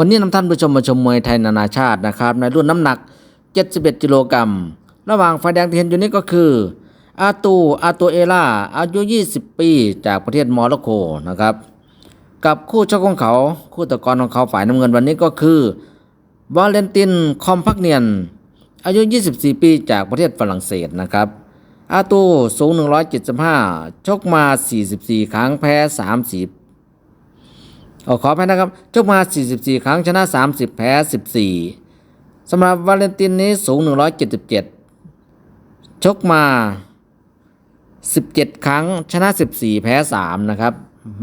วันนี้นำท่านผู้ชมมาชมมวยไทยนานาชาตินะครับ ในรุ่นน้ำหนัก 71 กิโลกรัม ระหว่างไฟแดงที่เห็นอยู่นี้ก็คือ อาตู อาตูเอล่า อายุ 20 ปี จากประเทศมอร็อกโกนะครับ กับคู่ชกของเขา คู่ตะกรของเขาฝ่ายน้ำเงินวันนี้ก็คือ วาเลนติน คอมพักเนียน อายุ 24 ปีจากประเทศฝรั่งเศสนะครับอาตูสูง 175 ชกมา 44 ครั้งแพ้30 อขออภัยนะครับชกมา 44 ครั้งชนะ 30 แพ้ 14สำหรับวาเลนตินนี้สูง 177 ชกมา 17 ครั้งชนะ 14 แพ้ 3 นะครับ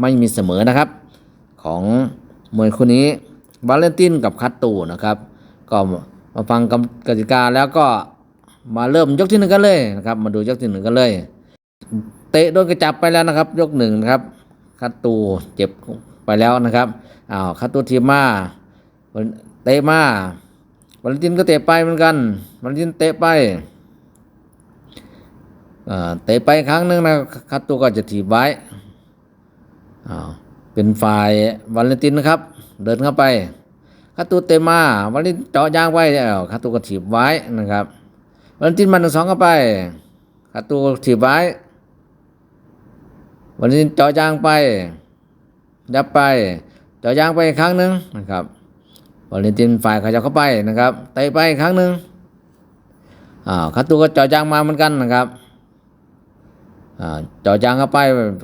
ไม่มีเสมอนะครับ ของมวยคู่นี้วาเลนตินกับคัตตูนะครับ ก็มาฟังกติกาแล้วก็มาเริ่มยกที่หนึ่งกันเลยนะครับ มาดูยกที่หนึ่งกันเลย เตะโดนกระจับไปแล้วนะครับ ยกหนึ่งครับคัตตูเจ็บ ไปแล้วนะครับอ้าวคัตตูทีมาเตะมาวันตินก็เตะไปเหมือนกันวันตินเตะไปเตะไปครั้งหนึ่งนะคัตตูก็จะถีบไว้อ้าวเป็นฝ่ายวันเลนตินนะครับ เดินเข้าไปคัตตูเตะมาวันเลนตินเจาะยางไว้อ้าวคัตตูก็ถีบไว้นะครับวันเลนตินมันหนึ่งสองเข้าไปคัตตูถีบไว้วันนี้เจาะยางไป ยับไปเจาะยางไปอีกครั้งหนึ่งนะครับวาเลนตินฝ่ายเขาจะเข้าไปนะครับเตะไปอีกครั้งหนึ่งอ่าคาตูก็เจาะยางมาเหมือนกันนะครับอ่าเจาะยางเข้าไป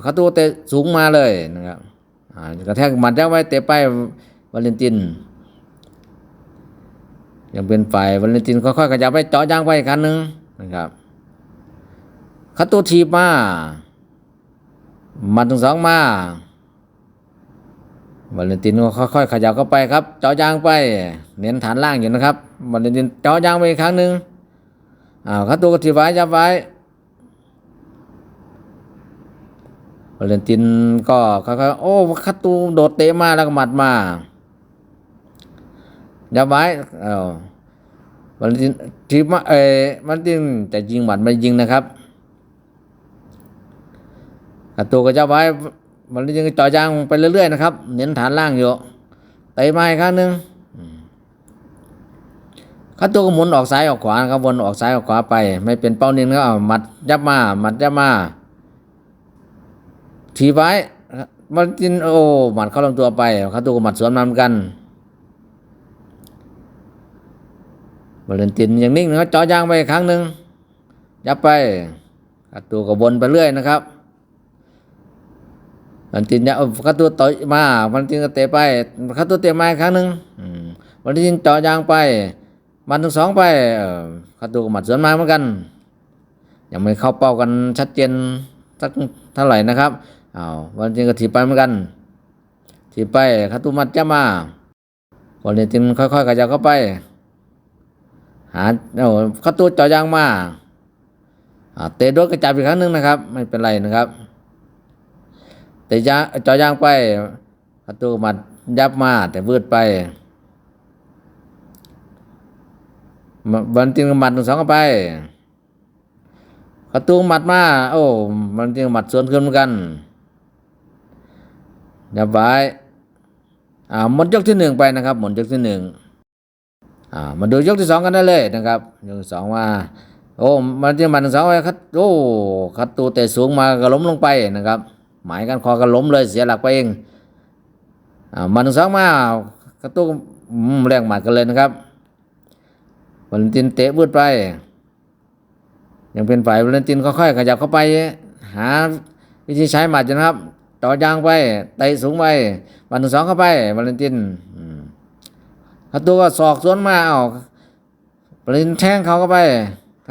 คาตูเตะสูงมาเลยนะครับอ่ากระแทกหมัดยับไว้เตะไปวาเลนติน ยังเป็นฝ่ายวาเลนตินค่อยๆขยับไปเจาะยางไปอีกครั้งหนึ่งนะครับคาตูทีบมามันถึงสองมา วาเลนตินก็ค่อยๆขยับเข้าไปครับเจาะยางไป เน้นฐานล่างอยู่นะครับวาเลนตินเจาะยางไปอีกครั้งหนึ่งอ้าวคัตตูก็ทีไว้ยับไว้วาเลนตินก็ค่อยๆโอ้คัตตูโดดเตะมาแล้วก็หมัดมายับไว้อ้าววาเลนตินทีมาเออวาเลนตินแต่ยิงหมัดไม่ยิงนะครับคัตตูก็จะไว้ มันยังจ่อยางไปเรื่อยๆนะครับ เน้นฐานล่างอยู่เตะมาอีกครั้งหนึ่งคัตตูก็หมุนออกซ้ายออกขวานะครับวนออกซ้ายออกขวาไป ไม่เป็นเป้านิ่งก็เอามัดยับมามัดยับมาทีไว้มันจินโอ้หมัดเข้าลำตัวไปคัตตูก็หมัดสวนมาเหมือนกันบอลเลนตินยังนิ่งนะครับจ่อยางไปอีกครั้งหนึ่งยับไปคัตตูก็วนไปเรื่อยนะครับ วันตินเนี่ยเขาตัวต่อยมาวันตินก็เตะไปเขาตัวเตะมาอีกครั้งหนึ่งมวันตินเจาะยางไป มันถึงสองไปเออเขาตัวหมัดสวนมาเหมือนกัน ยังไม่เข้าเป้ากันชัดเจนสักเท่าไหร่นะครับอ้าววันตินก็ถีบไปเหมือนกันถีบไปเขาตัวหมัดจะมาวันตินค่อยๆขยับเข้าไป หาโอ้เขาตัวเจาะยางมาเตะโดนกระจับอีกครั้งหนึ่งนะครับ ไม่เป็นไรนะครับ แต่ยาจอย่างไปประตูมัดยับมาแต่วืดไปบันติงหมัดหนึ่งสองเข้าไปประตูหมัดมา โอ้บันติงหมัดสวนขึ้นเหมือนกันยับไว้อ่าหมดยกที่หนึ่งไปนะครับ หมดยกที่หนึ่งอ่ามาดูยกที่สองกันได้เลยนะครับยกที่สองมาโอ้มันจะหมัดหนึ่งสองไปครับโอ้คัดตูเตะสูงมาก็ล้มลงไปนะครับ หมายกันคอกันล้มเลยเสียหลักไปเองอ่ามันสองมากระตุ้มแรงหมัดกันเลยนะครับวาเลนตินเตะบืดไป ยังเป็นฝ่ายวาเลนตินค่อยๆขยับเข้าไป หาวิธีใช้หมัดนะครับต่อยางไปเตะสูงไปมันสองเข้าไปวาเลนตินกระตุ้ก็ศอกสวนมาเอาวาเลนตินแทงเขาเข้าไป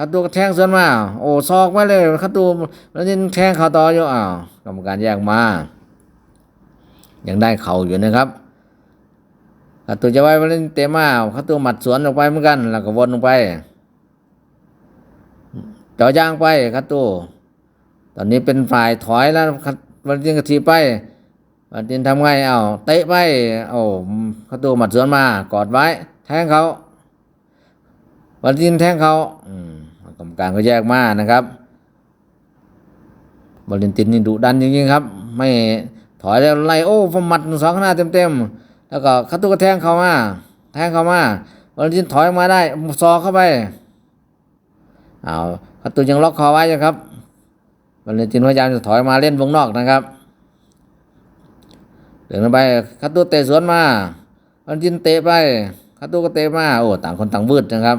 คาตูก็แทงสวนมาโอ้ซอกมาเลยคาตูแล้วนี่แทงเขาต่ออยู่อ้าวกรรมการแยกมา ยังได้เข่าอยู่นะครับคาตูจะไว้มาเล่นเตะมาคาตูหมัดสวนออกไปเหมือนกัน แล้วก็วนลงไปจ่อย่างไปคาตูตอนนี้เป็นฝ่ายถอยแล้ววันจินกระทีไปวันจินทำไงเอาเตะไปโอ้คาตูหมัดสวนมากอดไว้ แทงเขาวันจินแทงเขาอืม กรรมการก็แยกมานะครับบอลเนตินนี่ดุดันจริงๆครับ ไม่ถอยแล้วไล่โอ้ฟมัดสองหน้าเต็มๆแล้วก็คาตูก็แทงเข้ามาแทงเข้ามาวันจินถอยมาได้ซอเข้าไปเอาคาตูยังล็อกคอไว้ครับวันจินพยายามจะถอยมาเล่นวงนอกนะครับเดินไปคาตูเตะสวนมาวันจินเตะไปคาตูก็เตะมาโอ้ต่างคนต่างวืดนะครับ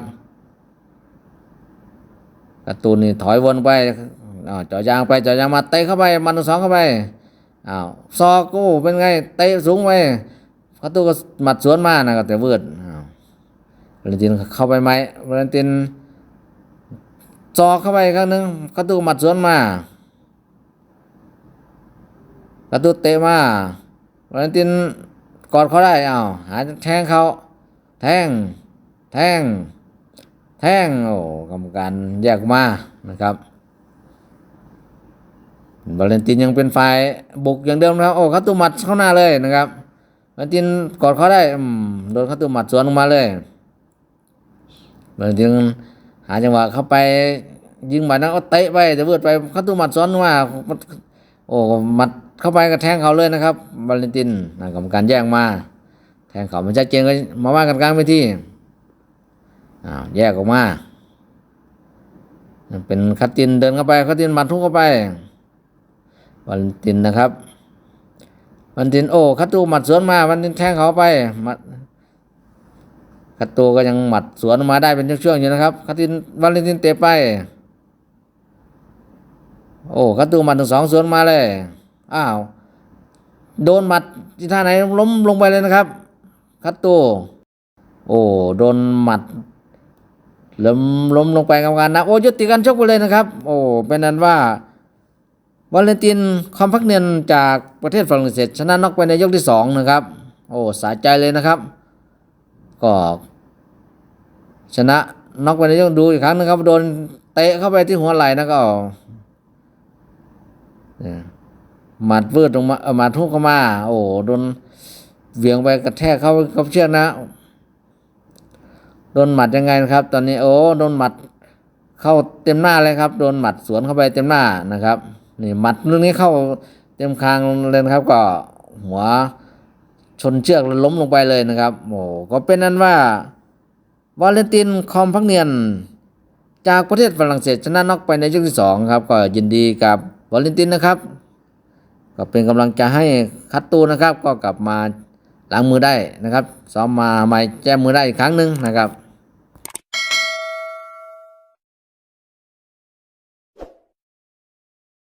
คาตูนี่ถอยวนไปจ่อยางไปจ่อยางมาเตะเข้าไปมันสองเข้าไปอ้าวซอกโอ้เป็นไงเตะสูงไปคาตูก็หมัดสวนมานะครับแต่เวืดอ้าววาเลนตินเข้าไปไหมวาเลนตินซอกเข้าไปครั้งหนึ่งคาตูหมัดสวนมาคาตูเตะมาวาเลนตินกอดเขาได้อ้าวหาแทงเขาแทงแทง แทงโอ้กรรมการแยกมานะครับวาเลนตินยังเป็นฝ่ายบุกอย่างเดิมนะครับโอ้เขาตุมัดเข้าหน้าเลยนะครับวาเลนตินกอดเขาได้โดนเขาตุมัดสวนลงมาเลยวาเลนตินหาจังหวะเข้าไปยิงหมัดนั้นก็เตะไปจะเวิร์ดไปเขาตุมัดสวนมาโอ้หมัดเข้าไปก็แทงเขาเลยนะครับวาเลนตินกรรมการแย่งมา แทงเขามันชัดเจนก็มาว่ากันกลางไปที่ อ้าวแยกออกมาเป็นคัตตินเดินเข้าไปคัตตินหมัดทุกเข้าไปวาเลนตินนะครับวาเลนตินโอ้คัตตูหมัดสวนมาวาเลนตินแทงเขาไปมัดคัตตูก็ยังหมัดสวนมาได้เป็นช่วงๆอยู่นะครับคัตตินวาเลนตินเตะไป โอ้คัตตูหมัดถึงสองสวนมาเลยอ้าวโดนหมัดที่ท่าไหนล้มลงไปเลยนะครับ คัตตูโอ้โดนหมัด ล้มล้มลงไปกรรมการนะโอ้ยุติการชกไปเลยนะครับ โอ้เป็นนั้นว่าวาเลนตินคอมพักเนียนจากประเทศฝรั่งเศสชนะน็อกไปในยกที่สองนะครับ โอ้สะใจเลยนะครับ ก็ชนะน็อกไปในยกดูอีกครั้งนะครับ โดนเตะเข้าไปที่หัวไหล่นะก็เนี่ยหมัดวืดลงมาเออหมัดทุกเข้ามา โอ้โดนเหวี่ยงไปกระแทกเข้ากับเชือกนะ โดนหมัดยังไงนะครับ ตอนนี้โอ้โดนหมัดเข้าเต็มหน้าเลยครับ โดนหมัดสวนเข้าไปเต็มหน้านะครับนี่หมัดเรื่องนี้เข้าเต็มคางเลยนะครับ ก็หัวชนเชือกแล้วล้มลงไปเลยนะครับโอ้ก็เป็นนั้นว่าวาเลนตินคอมพักเนียน จากประเทศฝรั่งเศสชนะน็อกไปในยกที่สองครับก็ยินดีกับวาเลนตินนะครับ ก็เป็นกำลังใจให้คัตตูนะครับ ก็กลับมาล้างมือได้นะครับซ้อมมาใหม่แจ้มือได้อีกครั้งหนึ่งนะครับ